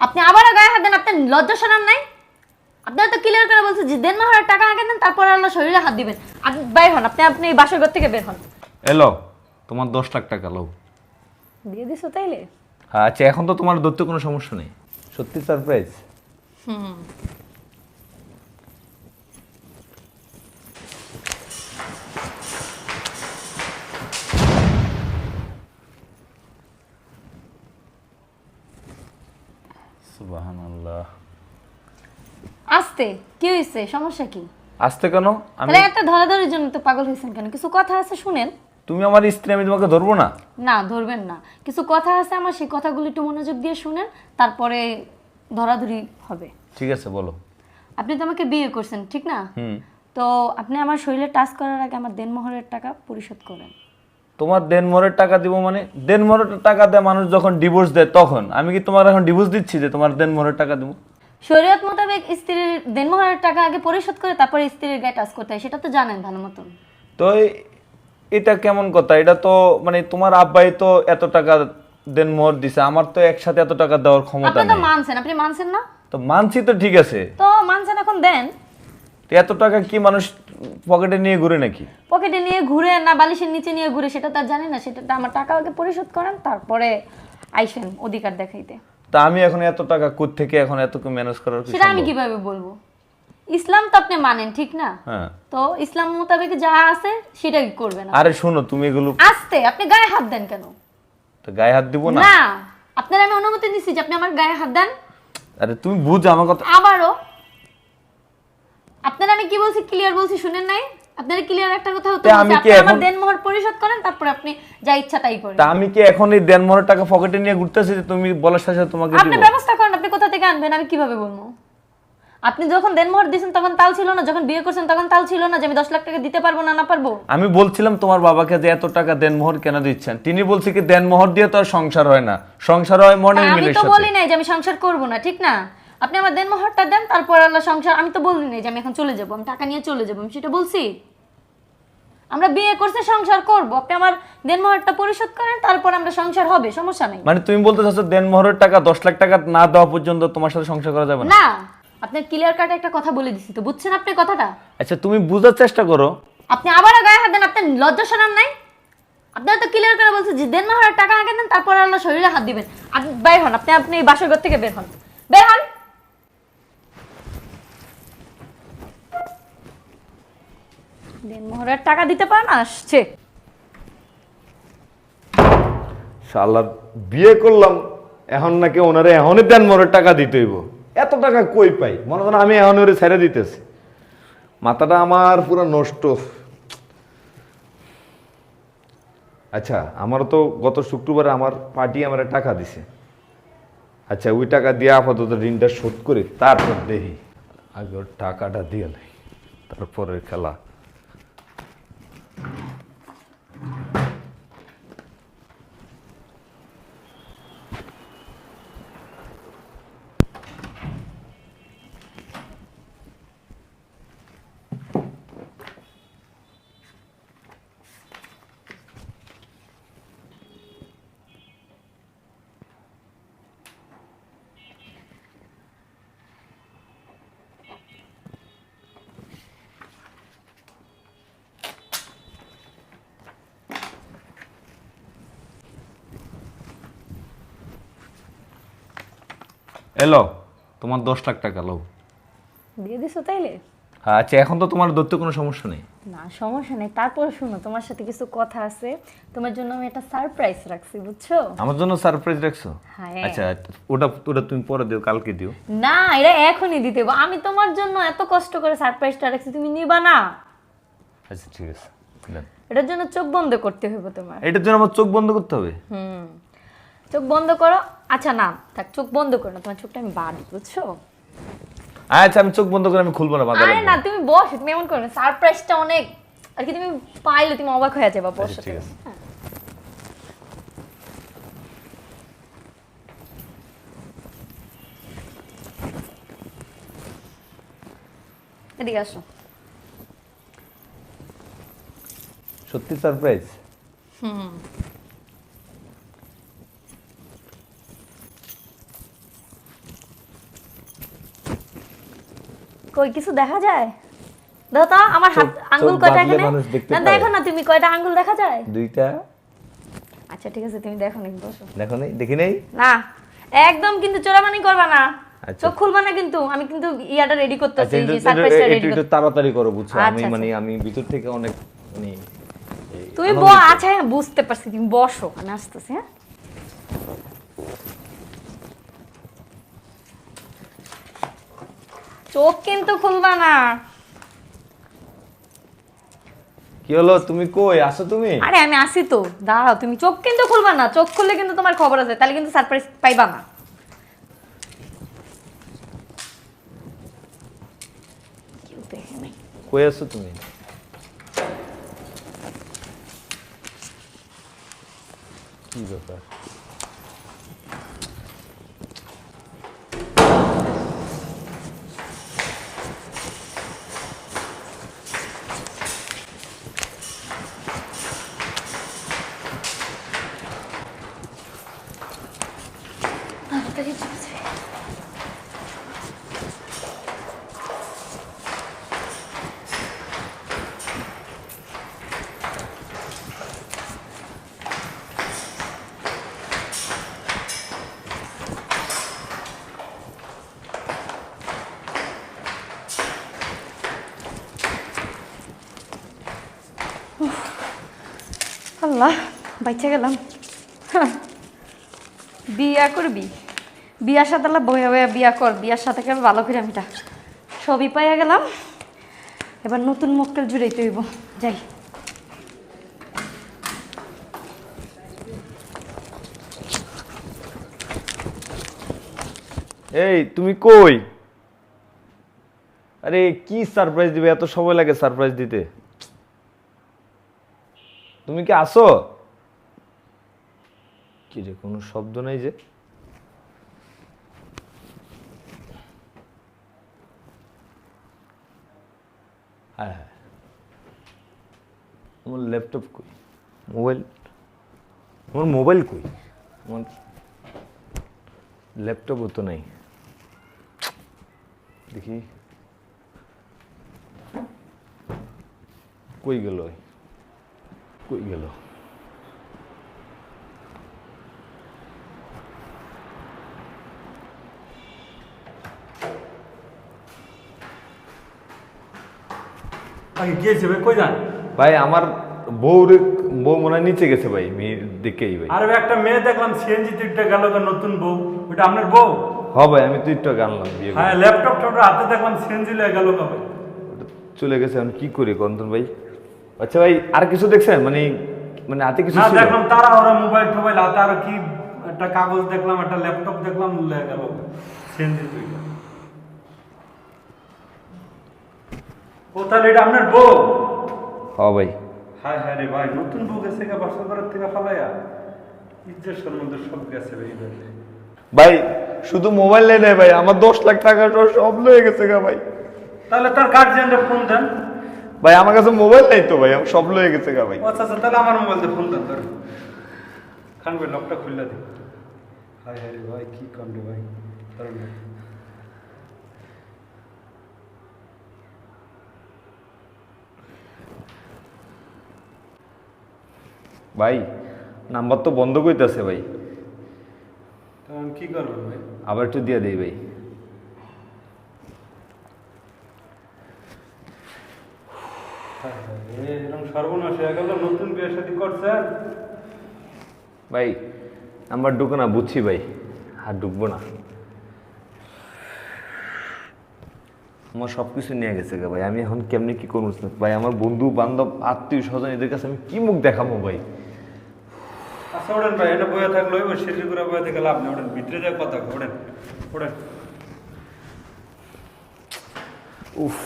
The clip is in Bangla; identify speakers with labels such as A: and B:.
A: আপনি আবারও গায়ে হাত দেন আপনার লজ্জা শোনার নাই। আপনারা তো ক্লিয়ার করে বলছে যে দেন মাহার টাকা আগে দেন তারপর আল্লাহ শরীরে হাত দিবেন। আপনি বাইর হন আপনি আপনি এই বাসর ঘর থেকে বের হন।
B: এলো তোমার দশ লাখ টাকা লও।
A: দিয়ে দিছো তাইলে?
B: হ্যাঁ আচ্ছা এখন তো তোমার ধরতে কোনো সমস্যা নেই। সত্যি সারপ্রাইজ সুবহানাল্লাহ
A: আসতে? কি হয়েছে সমস্যা কি?
B: আসতে কেন? আমি
A: তাহলে একটা ধরাধরির জন্য তো পাগল হয়েছেন কেন? কিছু কথা আছে শুনেন।
B: তুমি আমার স্ত্রী আমি তোমাকে ধরবো না?
A: না ধরবেন না। কিছু কথা আছে আমার সেই কথাগুলো একটু মনোযোগ দিয়ে শুনেন তারপরে ধরাধরি হবে।
B: ঠিক আছে বলো।
A: আপনি তো আমাকে বিয়ে করছেন ঠিক না?
B: হুম।
A: তো আপনি আমার শরীরে টাচ করার আগে আমার দেনমোহরের টাকা পরিশোধ করেন।
B: তোমার দেনমোহরের টাকা দিব মানে দেনমোহরের টাকা দেয় মানুষ যখন ডিভোর্স দেয় তখন। আমি কি তোমার এখন ডিভোর্স দিচ্ছি যে তোমার দেনমোহরের টাকা দেবো?
A: শরীয়ত মোতাবেক স্ত্রীর দেনমোহরের টাকা আগে পরিশোধ করে তারপরে স্ত্রীর গায়ে টাচ করতে হয় সেটা তো জানেন ভালো মতন।
B: তো এটা কেমন কথা? এটা তো মানে তোমার আব্বাই তো এত টাকা দেনমোহর দিছে আমার তো একসাথে এত টাকা দেওয়ার ক্ষমতা
A: আপনি তো
B: নেই।
A: মানছেন আপনি মানছেন না?
B: তো মানছি তো ঠিক আছে।
A: তো মানছেন এখন দেন।
B: তো এত টাকা কি মানুষ পকেটে নিয়ে ঘুরে নাকি?
A: পকেটে নিয়ে ঘুরে না বালিশের নিচে নিয়ে ঘুরে সেটা তো আর জানি না সেটা তো আমার টাকা আগে পরিশোধ করেন তারপরে আইসেন অধিকার দেখাইতে।
B: তা আমি এখন এত টাকা কোথ থেকে এখন এত ম্যানেজ করার কি
A: সেটা আমি
B: সম্ভব?
A: কীভাবে বলব? ইসলাম তো আপনি মানেন ঠিক না?
B: হ্যাঁ।
A: তো ইসলাম মোতাবেক যা আছে সেটাই করবেন
B: আরে শোনো তুমি এগুলো
A: আস্তে আপনি গায়ে হাত দেন কেন?
B: তো গায়ে হাত দিব না?
A: না আপনার আমি অনুমতি দিচ্ছি যে আপনি আমার গায়ে হাত দেন।
B: আরে তুমি বুঝ আমার কথা
A: আবারও। আপনার আমি কি বলছি ক্লিয়ার বলছি শুনেন নাই? আপনার ক্লিয়ার একটা কথা হতো
B: আমি কি এখন-
A: দেনমোহর পরিশোধ করেন তারপর আপনি যা ইচ্ছা তাই করেন।
B: তা আমি কি এখন এই দেনমোহরের টাকা পকেটে নিয়ে ঘুরতেছি যে তুমি বলার সাথে তোমাকে
A: আপনি ব্যবস্থা করেন আপনি কোথা থেকে আনবেন আমি কীভাবে বলব? আপনি যখন দেনমোহর দিয়েছেন তখন তাল ছিল না যখন বিয়ে করছেন তখন তাল ছিল না যে আমি দশ লাখ টাকা দিতে পারব না না পারব?
B: আমি বলছিলাম তোমার বাবাকে যে এত টাকা দেনমোহর কেন দিচ্ছেন? তিনি বলছে কি দেনমোহর দিয়ে তো আর সংসার হয় না। সংসার হয় মনের
A: আমি তো বলি নাই যে আমি সংসার করব না ঠিক না? আপনি আমার দেনমোহরটা দেন তারপর আল্লাহ সংসার আমি তো বলি নাই যে আমি এখন চলে যাব আমি টাকা নিয়ে চলে যাব আমি সেটা বলছি। আমরা বিয়ে করছে সংসার করব। আপনি আমার দেনমোহরটা পরিশোধ করেন তারপর আমরা সংসার হবে সমস্যা নেই।
B: মানে তুমি বলতে চাচ্ছ দেনমোহরের টাকা দশ লাখ টাকা না দেওয়া পর্যন্ত তোমার সাথে সংসার করা যাবে না?
A: না আপনার ক্লিয়ার কাটে একটা কথা বলে দিছি তো বুঝছেন আপনি কথাটা?
B: আচ্ছা তুমি বুঝার চেষ্টা করো।
A: আপনি আবারও গায়ে হাত দেন আপনার লজ্জা শরম নাই? আপনারা তো ক্লিয়ার করে বলছে যে দেন মাহার টাকা আগে দেন তারপর আল্লাহ শরীরে হাত দিবেন। আপনি বের হন আপনি আপনি এই বাসর ঘর থেকে বের হন। বের হন। দেন মোহরের টাকা দিতে পারেন আসছে।
B: শালার বিয়ে করলাম, এখন নাকি ওনারে এখনই দেনমোহরের টাকা দিতে এত টাকা কই পাই? মনে করেন আমি এখন ওরে ছেড়ে দিতেছি। মাথাটা আমার পুরো নষ্ট। আচ্ছা আমার তো গত শুক্রবারে আমার পার্টি আমার টাকা দিছে। আচ্ছা ওই টাকা দিয়ে আপাতত ঋণটা শোধ করি, তারপর দেখি। আগে টাকাটা দিয়ে নেই, তারপরের খেলা। এলো তোমার দশ লাখ টাকা লো
A: দিয়ে দিছো তাইলে?
B: আচ্ছা এখন তো তোমার ধরতে কোনো সমস্যা নেই।
A: না সমস্যা নেই। তারপর শুনো তোমার সাথে কিছু কথা আছে। তোমার জন্য আমি একটা সারপ্রাইজ রাখছি বুঝছ?
B: আমার জন্য সারপ্রাইজ রাখছো?
A: হ্যাঁ।
B: আচ্ছা ওটা ওটা তুমি পরে দিও কালকে দিও।
A: না এটা এখনই দিতে হবে। আমি তোমার জন্য এত কষ্ট করে সারপ্রাইজটা রাখছি তুমি নিবা না।
B: আচ্ছা ঠিক আছে
A: এটার জন্য চোখ বন্ধ করতে হবে তোমার।
B: এটার জন্য আমার চোখ বন্ধ করতে হবে?
A: হুম। চোখ বন্ধ করো। আচ্ছা না থাক চোখ বন্ধ করো না তোমার চোখটা আমি বাড়ি বুঝছ?
B: আচ্ছা আমি চোখ বন্ধ করে আমি খুলবো না বাধা
A: আরে না তুমি বসো তুমি এমন করো না সারপ্রাইজটা অনেক আর কি তুমি পাইলে তুমি অবাক হয়ে যাবে বসো
B: আচ্ছা, ঠিক আছে।
A: হ্যাঁ। এদিকে আসো।
B: সত্যি সারপ্রাইজ?
A: কই কিছু দেখা যায়? তো আমার হাত আঙ্গুল কয়টা এখানে? না দেখো না তুমি কয়টা আঙ্গুল দেখা যায়?
B: দুইটা।
A: আচ্ছা ঠিক আছে তুমি দেখো নাকি বসো।
B: দেখো নেই দেখি নেই?
A: না একদম কিন্তু চোরামানি করবা না।
B: আচ্ছা।
A: চোখ খুলবা না কিন্তু আমি কিন্তু ইয়াটা রেডি করতেছি
B: আচ্ছা
A: যে সারপ্রাইজটা রেডি
B: একটু তাড়াতাড়ি করো বুঝছ? আমি
A: আচ্ছা।
B: মানে আমি ভিতর থেকে অনেক মানে
A: তুমি
B: আনন্দিত।
A: ব আচ্ছা হ্যাঁ বুঝতে পারছি তুমি বসো আমি আসতেছি হ্যাঁ? চোখ কিন্তু খুলবা না।
B: কি হলো? তুমি কই? আসো তুমি?
A: আরে আমি আসি তো। দাঁড়াও তুমি চোখ কিন্তু খুলবা না। চোখ খুললে কিন্তু তোমার খবর আছে তাহলে কিন্তু সারপ্রাইজ পাইবা না।
B: কই আসো তুমি? কি ব্যাপার?
A: আল্লাহ বাইচে গেলাম। বিয়া করবি? বিয়ার সাথে আল্লাহ বয়া বয়া বিয়া কর, বিয়ার সাথে কেমন ভালো করে আমিটা সবই পাইয়া গেলাম, এবার নতুন মক্কেল জুড়াইতে হইব। যাই।
B: এই, তুমি কই? আরে, কি সারপ্রাইজ দিবে? এত সময় লাগে সারপ্রাইজ দিতে। তুমি কি আসো? কি রে, কোনো শব্দ নাই যে। হ্যাঁ হ্যাঁ। আমার ল্যাপটপ কই? মোবাইল? আমার মোবাইল কই? আমার ল্যাপটপও তো নাই। দেখি। কই গেল? কই গেল
C: আগে গিয়েছে ভাই কই যান
B: ভাই আমার বউ বউ মনে হয় নিচে গেছে ভাই মেয়ের দিকেই ভাই।
C: আরে ভাই, একটা মেয়ে দেখলাম সিএনজি তিনটা গেল নতুন বউ। ওটা আপনার বউ?
B: হ ভাই আমি তো একটু আনলাম বিয়ে
C: হ্যাঁ ল্যাপটপ টোপটা হাতে দেখলাম সিএনজি লয়ে গেল
B: ওটা চলে গেছে আমি কি করি কন্তন ভাই? আচ্ছা ভাই আর কিছু দেখছেন? মানে মানে হাতে কিছু
C: না দেখলাম তারা ওরা মোবাইল টোবাইল হাতে আর কি একটা কাগজ দেখলাম একটা ল্যাপটপ দেখলাম লয়ে গেল। ও তাহলে এটা আপনার বউ?
B: হ্যাঁ ভাই।
C: হ্যাঁ হ্যাঁ রে ভাই নতুন বউ গেছে গা বাসা করার থেকে ফালাইয়া। ইজ্জত সম্বন্ধে সব গেছে ভাই।
B: ভাই শুধু মোবাইল নেই নাই ভাই আমার দশ লাখ টাকা সব লয়ে গেছে গা ভাই।
C: তাহলে তার গার্জিয়ানরা ফোন দেন।
B: ভাই আমার কাছে মোবাইল নাই তো ভাই সব লয়ে গেছে গা ভাই।
C: আচ্ছা আচ্ছা তাহলে আমার মোবাইল দিয়ে ফোন দেন তোর খান ভাই লকটা খুললে দিই হাই হাই রে ভাই কি কাণ্ড ভাই দাঁড়ান ভাই।
B: ভাই নাম্বার তো বন্ধ করতেছে ভাই।
C: তো আমি কি করব ভাই?
B: আবার একটু দিয়ে দেই ভাই
C: হায় হায় রে, এরকম সর্বনাশ হয়ে গেল নতুন বিয়ে শাদী করছেন
B: ভাই নাম্বার ঢুকো না বুঝছি ভাই। আর ঢুকবো না। আমার সব কিছু নিয়ে গেছে গা ভাই। আমি এখন কেমনি কি করব ভাই আমার বন্ধু বান্ধব আত্মীয় স্বজন এদের কাছে আমি কি মুখ দেখাবো ভাই?
C: আচ্ছা ওড়েন ভাই এটা বয়ে থাকল ওই সিঁড়ি করে বয়ে থেকে লাভ নেই। ওড়েন ভিতরে যা কথা ওড়েন ওড়েন
B: উফ।